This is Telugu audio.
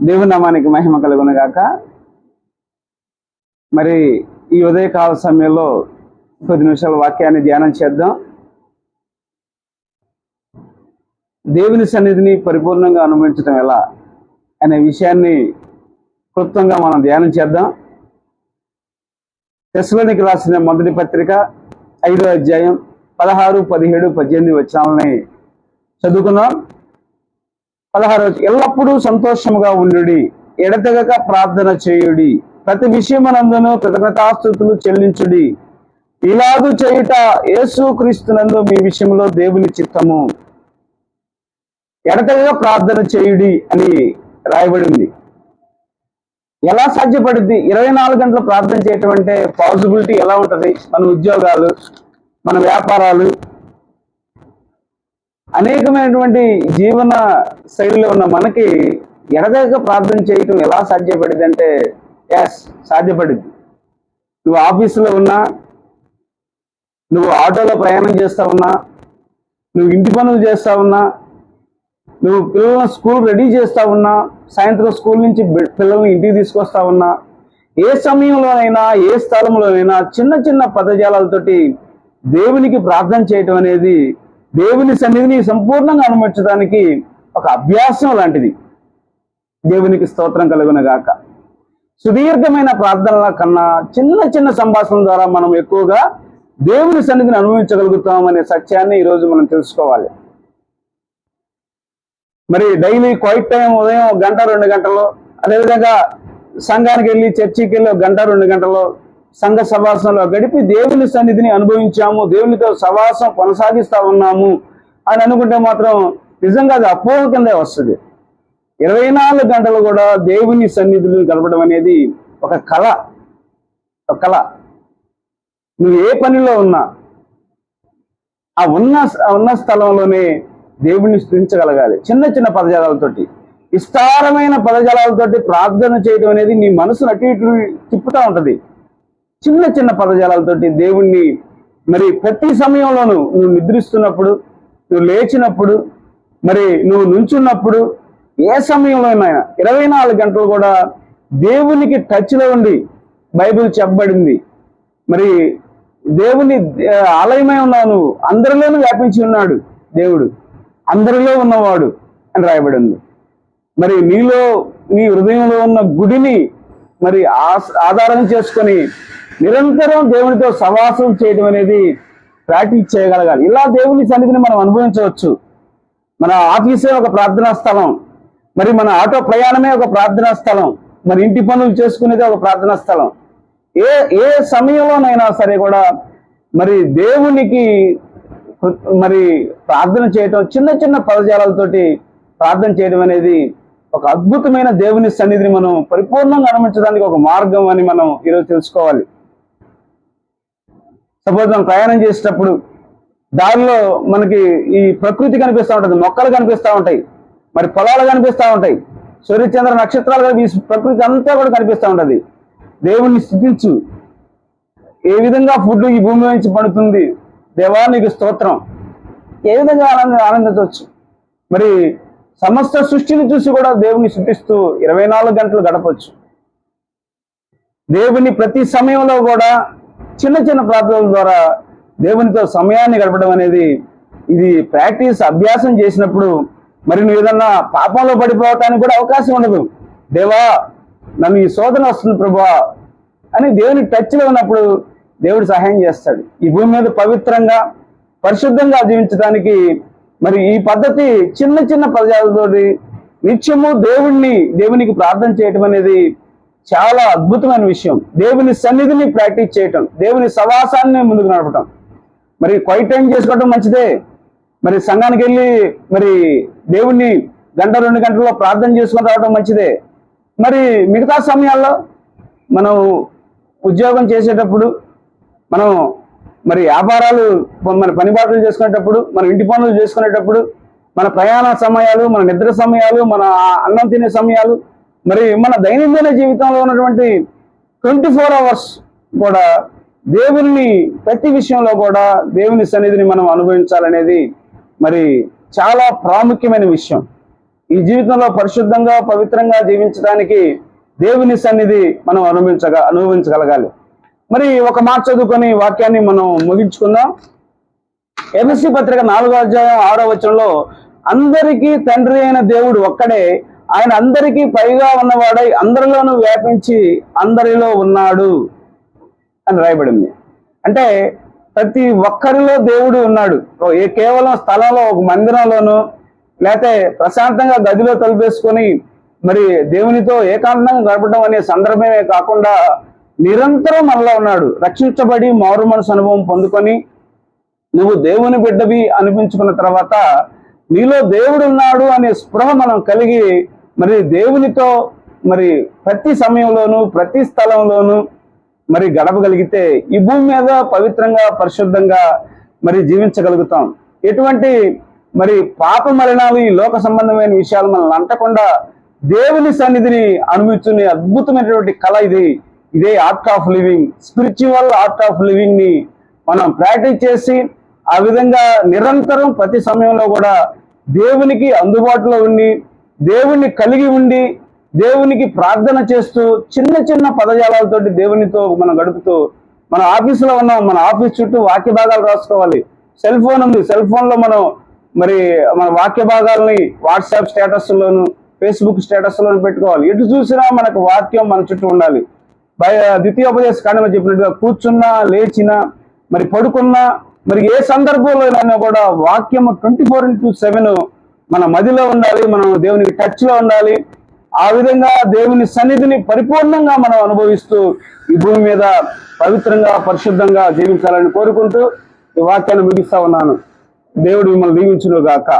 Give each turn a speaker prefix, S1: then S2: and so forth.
S1: దేవుని నామానికి మహిమ కలుగును గాక. మరి ఈ ఉదయకాల సమయంలో కొద్ది నిమిషాల వాక్యాన్ని ధ్యానం చేద్దాం. దేవుని సన్నిధిని పరిపూర్ణంగా అనుభవించడం ఎలా అనే విషయాన్ని క్లుప్తంగా మనం ధ్యానం చేద్దాం. తెస్లోనికి రాసిన మొదటి పత్రిక ఐదో అధ్యాయం పదహారు పదిహేడు పద్దెనిమిది వచ్చాలని చదువుకున్నాం పదహారు ఎల్లప్పుడూ సంతోషముగా ఉండుడి. ఎడతెగక ప్రార్థన చేయుడి. ప్రతి విషయమనందును కృతజ్ఞతాస్థుతులు చెల్లించుడి. ఇలాదు చేయుట యేసు క్రీస్తునందు మీ విషయంలో దేవుని చిత్తము. ఎడతెగక ప్రార్థన చేయుడి అని రాయబడింది. ఎలా సాధ్యపడుద్ది? ఇరవై నాలుగు గంటలు ప్రార్థన చేయటం అంటే పాసిబిలిటీ ఎలా ఉంటుంది? మన ఉద్యోగాలు మన వ్యాపారాలు అనేకమైనటువంటి జీవన శైలిలో ఉన్న మనకి ఎడదగక ప్రార్థన చేయటం ఎలా సాధ్యపడింది అంటే ఎస్ సాధ్యపడింది. నువ్వు ఆఫీసులో ఉన్నా నువ్వు ఆటోలో ప్రయాణం చేస్తా ఉన్నా నువ్వు ఇంటి పనులు చేస్తా ఉన్నా నువ్వు పిల్లలను స్కూల్ రెడీ చేస్తా ఉన్నా సాయంత్రం స్కూల్ నుంచి పిల్లల్ని ఇంటికి తీసుకొస్తా ఉన్నా ఏ సమయంలోనైనా ఏ స్థలంలోనైనా చిన్న చిన్న పదజాలాలతోటి దేవునికి ప్రార్థన చేయటం అనేది దేవుని సన్నిధిని సంపూర్ణంగా అనుమతించడానికి ఒక అభ్యాసం లాంటిది. దేవునికి స్తోత్రం కలుగున గాక సుదీర్ఘమైన ప్రార్థనల కన్నా చిన్న చిన్న సంభాషణ ద్వారా మనం ఎక్కువగా దేవుని సన్నిధిని అనుభవించగలుగుతాం అనే సత్యాన్ని ఈరోజు మనం తెలుసుకోవాలి. మరి డైలీ క్వైట్ టైం ఉదయం గంట రెండు గంటలు అదేవిధంగా సంఘానికి వెళ్ళి చర్చికి వెళ్ళి గంట రెండు గంటలు సంఘ సవాసంలో గడిపి దేవుని సన్నిధిని అనుభవించాము దేవునితో సవాసం కొనసాగిస్తా ఉన్నాము అని అనుకుంటే మాత్రం నిజంగా అది అపోహ కిందే వస్తుంది. ఇరవై నాలుగు గంటలు కూడా దేవుని సన్నిధిని గడపడం అనేది ఒక కళ. ఒక కళ. నువ్వు ఏ పనిలో ఉన్నా ఆ ఉన్న ఉన్న స్థలంలోనే దేవుణ్ణి స్థుతించగలగాలి చిన్న చిన్న పదజాలాలతోటి విస్తారమైన పదజాలాలతోటి ప్రార్థన చేయడం అనేది నీ మనసును అటు ఇటు తిప్పుతూ ఉంటుంది. చిన్న చిన్న పదజాలాలతోటి దేవుణ్ణి మరి ప్రతి సమయంలోనూ నువ్వు నిద్రిస్తున్నప్పుడు నువ్వు లేచినప్పుడు మరి నువ్వు నుంచున్నప్పుడు ఏ సమయంలోనైనా ఇరవై నాలుగు గంటలు కూడా దేవునికి టచ్లో ఉండి బైబిల్ చెప్పబడింది. మరి దేవుని ఆలయమై ఉన్నావు నువ్వు. అందరిలోనూ వ్యాపించి ఉన్నాడు దేవుడు. అందరిలో ఉన్నవాడు అని రాయబడింది. మరి నీలో నీ హృదయంలో ఉన్న గుడిని మరి ఆధారం చేసుకొని నిరంతరం దేవునితో సవాసం చేయడం అనేది ప్రాక్టీస్ చేయగలగాలి. ఇలా దేవుని సన్నిధిని మనం అనుభవించవచ్చు. మన ఆఫీసే ఒక ప్రార్థనా స్థలం. మరి మన ఆటో ప్రయాణమే ఒక ప్రార్థనా స్థలం. మరి ఇంటి పనులు చేసుకునేది ఒక ప్రార్థనా స్థలం. ఏ ఏ సమయంలోనైనా సరే కూడా మరి దేవునికి మరి ప్రార్థన చేయటం చిన్న చిన్న పదజాలాలతోటి ప్రార్థన చేయడం అనేది ఒక అద్భుతమైన దేవుని సన్నిధిని మనం పరిపూర్ణంగా అనుమతించడానికి ఒక మార్గం అని మనం ఈరోజు తెలుసుకోవాలి. సపోజ్ మనం ప్రయాణం చేసేటప్పుడు దారిలో మనకి ఈ ప్రకృతి కనిపిస్తూ ఉంటుంది మొక్కలు కనిపిస్తూ ఉంటాయి మరి పొలాలు కనిపిస్తూ ఉంటాయి సూర్యచంద్ర నక్షత్రాలు కనిపి ఈ ప్రకృతి అంతా కూడా కనిపిస్తూ ఉంటుంది. దేవుణ్ణి స్థుతించు. ఏ విధంగా ఫుడ్ ఈ భూమి నుంచి పడుతుంది? దేవా నీకు స్తోత్రం. ఏ విధంగా ఆనంద ఆనందించవచ్చు? మరి సమస్త సృష్టిని చూసి కూడా దేవుని శుద్ధిస్తూ ఇరవై నాలుగు గంటలు గడపవచ్చు. దేవుని ప్రతి సమయంలో కూడా చిన్న చిన్న ప్రార్థనల ద్వారా దేవునితో సమయాన్ని గడపడం అనేది ఇది ప్రాక్టీస్ అభ్యాసం చేసినప్పుడు మరి నువ్వు ఏదన్నా పాపంలో పడిపోవటానికి కూడా అవకాశం ఉండదు. దేవా నన్ను ఈ శోధన వస్తుంది ప్రభా అని దేవుని టచ్లో ఉన్నప్పుడు దేవుడు సహాయం చేస్తాడు. ఈ భూమి మీద పవిత్రంగా పరిశుద్ధంగా జీవించడానికి మరి ఈ పద్ధతి చిన్న చిన్న ప్రజలతోటి నిత్యము దేవుణ్ణి దేవునికి ప్రార్థన చేయటం అనేది చాలా అద్భుతమైన విషయం. దేవుని సన్నిధిని ప్రాక్టీస్ చేయటం దేవుని సవాసాన్ని ముందుకు నడపటం. మరి క్వైట్ టైం చేసుకోవటం మంచిదే. మరి సంఘానికి వెళ్ళి మరి దేవుణ్ణి గంట రెండు గంటల్లో ప్రార్థన చేసుకొని రావడం మంచిదే. మరి మిగతా సమయాల్లో మనం ఉద్యోగం చేసేటప్పుడు మనం మరి వ్యాపారాలు మన పని బాటలు చేసుకునేటప్పుడు మన ఇంటి పనులు చేసుకునేటప్పుడు మన ప్రయాణ సమయాలు మన నిద్ర సమయాలు మన అన్నం తినే సమయాలు మరి మన దైనందిన జీవితంలో ఉన్నటువంటి ట్వంటీ ఫోర్ అవర్స్ కూడా దేవుని ప్రతి విషయంలో కూడా దేవుని సన్నిధిని మనం అనుభవించాలనేది మరి చాలా ప్రాముఖ్యమైన విషయం. ఈ జీవితంలో పరిశుద్ధంగా పవిత్రంగా జీవించడానికి దేవుని సన్నిధి మనం అనుభవించగ అనుభవించగలగాలి. మరి ఒక మాట చదువుకొని వాక్యాన్ని మనం ముగించుకుందాం. ఎఫ్ఎస్సి పత్రిక నాలుగో అధ్యాయం ఆరో వచనంలో అందరికీ తండ్రి అయిన దేవుడు ఒక్కడే ఆయన అందరికీ పైగా ఉన్నవాడై అందరిలోనూ వ్యాపించి అందరిలో ఉన్నాడు అని రాయబడింది. అంటే ప్రతి ఒక్కరిలో దేవుడు ఉన్నాడు. ఏ కేవలం స్థలంలో ఒక మందిరంలోనూ లేకపోతే ప్రశాంతంగా గదిలో తలుపేసుకొని మరి దేవునితో ఏకాంతంగా గడపడం అనే సందర్భమే కాకుండా నిరంతరం మనలో ఉన్నాడు. రక్షించబడి మారు మనసు అనుభవం పొందుకొని నువ్వు దేవుని బిడ్డవి అనిపించుకున్న తర్వాత నీలో దేవుడు ఉన్నాడు అనే స్పృహ మనం కలిగి మరి దేవునితో మరి ప్రతి సమయంలోనూ ప్రతి స్థలంలోనూ మరి గడపగలిగితే ఈ భూమి మీద పవిత్రంగా పరిశుద్ధంగా మరి జీవించగలుగుతాం. ఎటువంటి మరి పాప మలినాలు ఈ లోక సంబంధమైన విషయాలు మనల్ని అంటకుండా దేవుని సన్నిధిని అనుభవించునే అద్భుతమైనటువంటి కళ ఇది. ఇదే art of living spiritual art of లివింగ్ని మనం ప్రాక్టీస్ చేసి ఆ విధంగా నిరంతరం ప్రతి సమయంలో కూడా దేవునికి అందుబాటులో ఉండి దేవుణ్ణి కలిగి ఉండి దేవునికి ప్రార్థన చేస్తూ చిన్న చిన్న పదజాలాలతోటి దేవునితో మనం గడుపుతూ మన ఆఫీసులో ఉన్నాం మన ఆఫీస్ చుట్టూ వాక్య భాగాలు రాసుకోవాలి. సెల్ ఫోన్ ఉంది. సెల్ ఫోన్లో మనం మరి మన వాక్య భాగాలని వాట్సాప్ స్టేటస్లోను ఫేస్బుక్ స్టేటస్లోను పెట్టుకోవాలి. ఎటు చూసినా మనకు వాక్యం మన చుట్టూ ఉండాలి. ద్వితీయోపదేశ కాండంలో చెప్పినట్టుగా కూర్చున్నా లేచినా మరి పడుకున్నా మరి ఏ సందర్భంలోనైనా కూడా వాక్యం ట్వంటీ ఫోర్ ఇంటూ సెవెన్ మన మదిలో ఉండాలి మనం దేవునికి టచ్లో ఉండాలి. ఆ విధంగా దేవుని సన్నిధిని పరిపూర్ణంగా మనం అనుభవిస్తూ ఈ భూమి మీద పవిత్రంగా పరిశుద్ధంగా జీవించాలని కోరుకుంటూ ఈ వాక్యాన్ని ముగిస్తా ఉన్నాను. దేవుడు మిమ్మల్ని దీవించును గాక